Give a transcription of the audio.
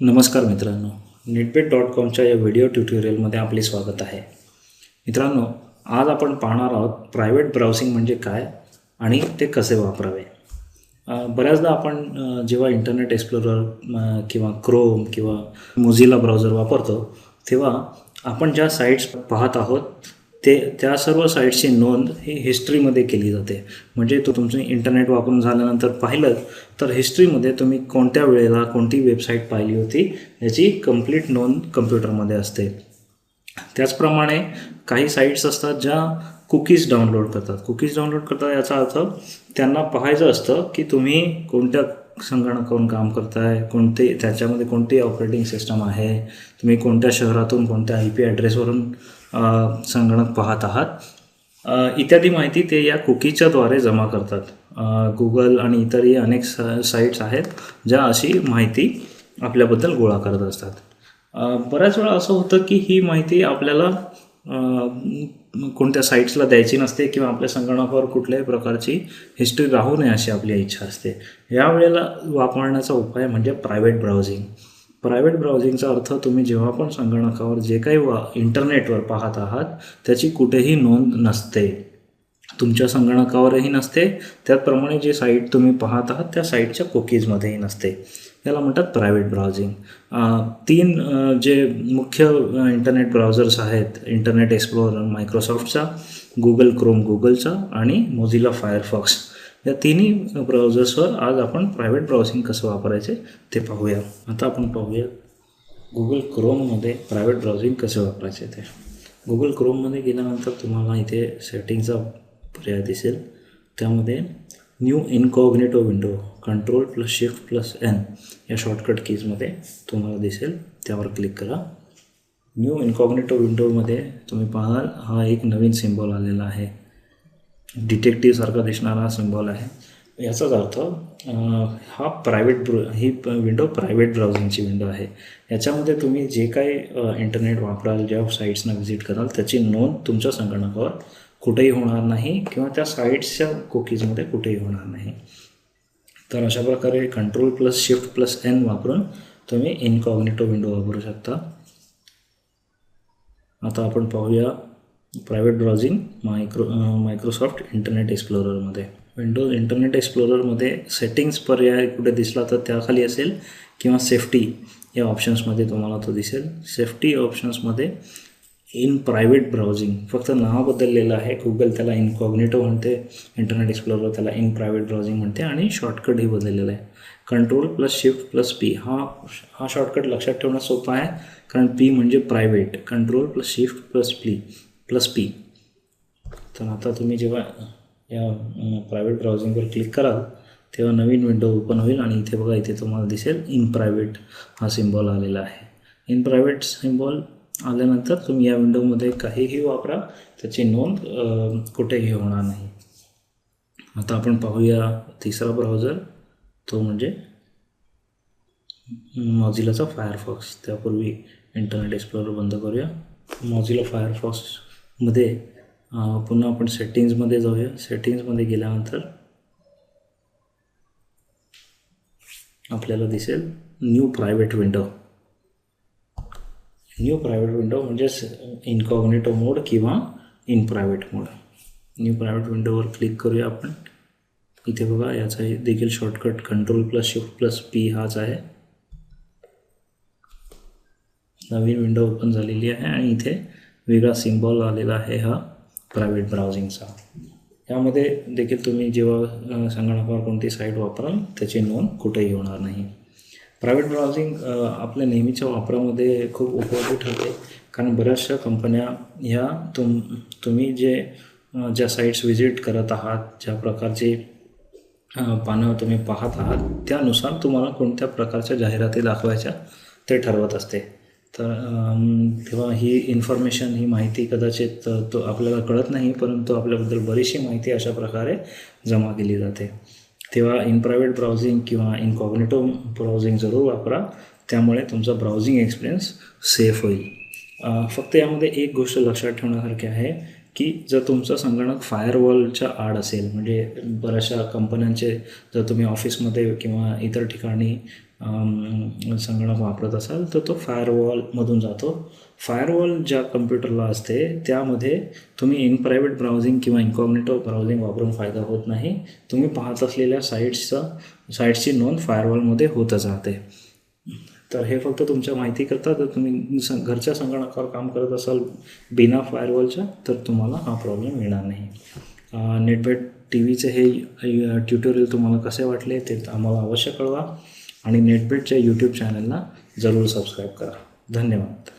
नमस्कार मित्रांनो NetBet dot कॉमच्या या व्हिडिओ ट्युटोरियलमध्ये आपले स्वागत आहे. मित्रांनो आज आपण पाहणार आहोत प्रायव्हेट ब्राउसिंग म्हणजे काय आणि ते कसे वापरावे. बऱ्याचदा आपण जेव्हा इंटरनेट एक्सप्लोरर किंवा क्रोम किंवा मोझिला ब्राउझर वापरतो तेव्हा आपण ज्या साईट्स पाहत आहोत ते त्या सर्व साईट्सची नोंद ही हिस्ट्रीमध्ये केली जाते. म्हणजे तो तुमचं इंटरनेट वापरून झाल्यानंतर पाहिलं तर हिस्ट्रीमध्ये तुम्ही कोणत्या वेळेला कोणती वेबसाईट पाहिली होती याची कंप्लीट नोंद कम्प्युटरमध्ये असते. त्याचप्रमाणे काही साईट्स असतात ज्या कुकीज डाउनलोड करतात. कुकीज डाउनलोड करतात याचा अर्थ त्यांना पाहायचं असतं की तुम्ही कोणत्या संगणकावरून काम करताय कोणते त्याच्यामध्ये कोणती ऑपरेटिंग सिस्टम आहे तुम्ही कोणत्या शहरातून कोणत्या आय पी ॲड्रेसवरून संगणक पाहत आहात. इत्यादी माहिती ते या कुकीच्याद्वारे जमा करतात. गुगल आणि इतरही अनेक स साईट्स आहेत ज्या अशी माहिती आपल्याबद्दल गोळा करत असतात. बऱ्याच वेळा असं होतं की ही माहिती आपल्याला कोणत्या साईट्सला द्यायची नसते किंवा आपल्या संगणकावर कुठल्याही प्रकारची हिस्ट्री राहू नये अशी आपली इच्छा असते. यावेळेला वापरण्याचा उपाय म्हणजे प्रायव्हेट ब्राउझिंग प्रायव्हेट ब्राउझिंगचा अर्थ तुम्ही जेव्हा पण संगणकावर जे काही वा इंटरनेटवर पाहत आहात त्याची कुठेही नोंद नसते. तुमच्या संगणकावरही नसते. त्याचप्रमाणे जे साईट तुम्ही पाहत आहात त्या साईटच्या कुकीजमध्येही नसते. याला म्हणतात प्रायव्हेट ब्राउझिंग तीन जे मुख्य इंटरनेट ब्राउझर्स आहेत इंटरनेट एक्सप्लोरर मायक्रोसॉफ्टचा गुगल क्रोम गुगलचा आणि मोझिला फायरफॉक्स या तिन्ही ब्राउझर्सवर आज आपण प्रायव्हेट ब्राउझिंग कसं वापरायचे ते पाहूया. आता आपण पाहूया गुगल क्रोममध्ये प्रायव्हेट ब्राउझिंग कसे वापरायचे ते. गुगल क्रोममध्ये गेल्यानंतर तुम्हाला इथे सेटिंगचा पर्याय दिसेल. त्यामध्ये new incognito window control plus shift plus N या शॉर्टकट कीजमध्ये तुम्हाला दिसेल. त्यावर क्लिक करा. न्यू इनकॉग्नेटो विंडोमध्ये तुम्ही पाहाल हा एक नवीन सिम्बॉल आलेला आहे. डिटेक्टिव्हसारखा दिसणारा सिम्बॉल आहे. याचाच अर्थ हा प्रायव्हेट ब्रो ही विंडो प्रायव्हेट ब्राउझिंगची विंडो आहे. याच्यामध्ये तुम्ही जे काही इंटरनेट वापराल ज्या साईट्सना व्हिजिट कराल त्याची नोंद तुमच्या संगणकावर कुठेही होणार नाही किंवा त्या साईट्सच्या कुकीजमध्ये कुठेही होणार नाही. तर अशा प्रकारे control plus shift plus N वापरून तुम्ही इनकॉग्नेटो विंडो वापरू शकता. आता आपण पाहूया private browsing micro Microsoft internet एक्सप्लोररमध्ये Windows internet एक्सप्लोररमध्ये सेटिंग्स पर्याय कुठे दिसला तर त्याखाली असेल किंवा सेफ्टी या ऑप्शन्समध्ये तुम्हाला तो दिसेल. सेफ्टी ऑप्शन्समध्ये इन प्रायव्हेट ब्राउझिंग. फक्त नाव बदललेलं आहे. गुगल त्याला इनकॉग्नेटो म्हणते. इंटरनेट एक्सप्लोरर त्याला इन प्रायव्हेट ब्राउझिंग म्हणते आणि शॉर्टकटही बदललेलं आहे. Control plus shift plus P हा हा शॉर्टकट लक्षात ठेवणं सोपं आहे. कारण पी म्हणजे private. Control plus shift plus P plus P. तर आता तुम्ही जेव्हा या प्रायव्हेट ब्राउझिंगवर क्लिक कराल तेव्हा नवीन विंडो ओपन होईल आणि इथे बघा इथे तुम्हाला दिसेल इन प्रायव्हेट हा सिम्बॉल आलेला आहे. इन प्रायव्हेट सिम्बॉल आल्यानंतर तुम्ही या विंडोमध्ये काहीही वापरा त्याची नोंद कुठेही होणार नाही. आता आपण पाहूया तिसरा ब्राउझर तो म्हणजे मॉझिलाचा फायरफॉक्स. त्यापूर्वी इंटरनेट एक्सप्लोरर बंद करूया. मॉझिला फायरफॉक्स मध्ये पुन्हा आपण सेटिंग्जमध्ये जाऊया. सेटिंग्जमध्ये गेल्यानंतर आपल्याला दिसेल new private window new private window म्हणजेच इनकॉग्नेटो मोड किंवा in private mode new private विंडोवर क्लिक करूया आपण. इथे बघा याचा देखील shortcut control plus shift plus P हाच आहे. नवीन विंडो ओपन झालेली आहे आणि इथे वेगळा सिम्बॉल आलेला आहे हा प्रायव्हेट ब्राउझिंगचा. यामध्ये देखील तुम्ही जेव्हा संगणकावर कोणती साईट वापराल त्याची नोंद कुठेही होणार नाही. प्रायव्हेट ब्राउझिंग आपल्या नेहमीच्या वापरामध्ये खूप उपयोगी ठरते कारण बऱ्याचशा कंपन्या ह्या तुम तुम्ही जे ज्या साईट्स व्हिजिट करत आहात ज्या प्रकारचे पानं तुम्ही पाहत आहात त्यानुसार तुम्हाला कोणत्या प्रकारच्या जाहिराती दाखवायच्या ते ठरवत असते. तर तेव्हा ही इन्फॉर्मेशन ही माहिती कदाचित तो आपल्याला कळत नाही परंतु आपल्याबद्दल बरीचशी माहिती अशा प्रकारे जमा केली जाते. तेव्हा इन प्रायव्हेट ब्राउझिंग किंवा इनकॉग्नेटो ब्राउझिंग जरूर वापरा. त्यामुळे तुमचा ब्राउझिंग एक्सपिरियन्स सेफ होईल. फक्त यामध्ये एक गोष्ट लक्षात ठेवण्यासारखी आहे की जर तुमचा संगणक फायरवॉलच्या आड असेल म्हणजे बऱ्याचशा कंपन्यांचे जर तुम्ही ऑफिसमध्ये किंवा इतर ठिकाणी संगणक वापरत असाल तर तो फायरवॉलमधून जातो. फायरवॉल ज्या कम्प्युटरला असते त्यामध्ये तुम्ही इन प्रायव्हेट ब्राउझिंग किंवा इन्कॉग्नेटो ब्राउझिंग वापरून फायदा होत नाही. तुम्ही पाहत असलेल्या साईट्सचा साईट्सची नोंद फायरवॉलमध्ये होतच राहते. तर हे फक्त तुमच्या माहितीकरता जर तुम्ही सं घरच्या संगणकावर काम करत असाल बिना फायरवॉलच्या तर तुम्हाला हा प्रॉब्लेम येणार नाही. नेटबेट टी व्हीचे हे ट्युटोरियल तुम्हाला कसे वाटले ते आम्हाला अवश्य कळवा. आणि नेटपेटच्या यूट्यूब चॅनलला जरूर सबस्क्राईब करा. धन्यवाद.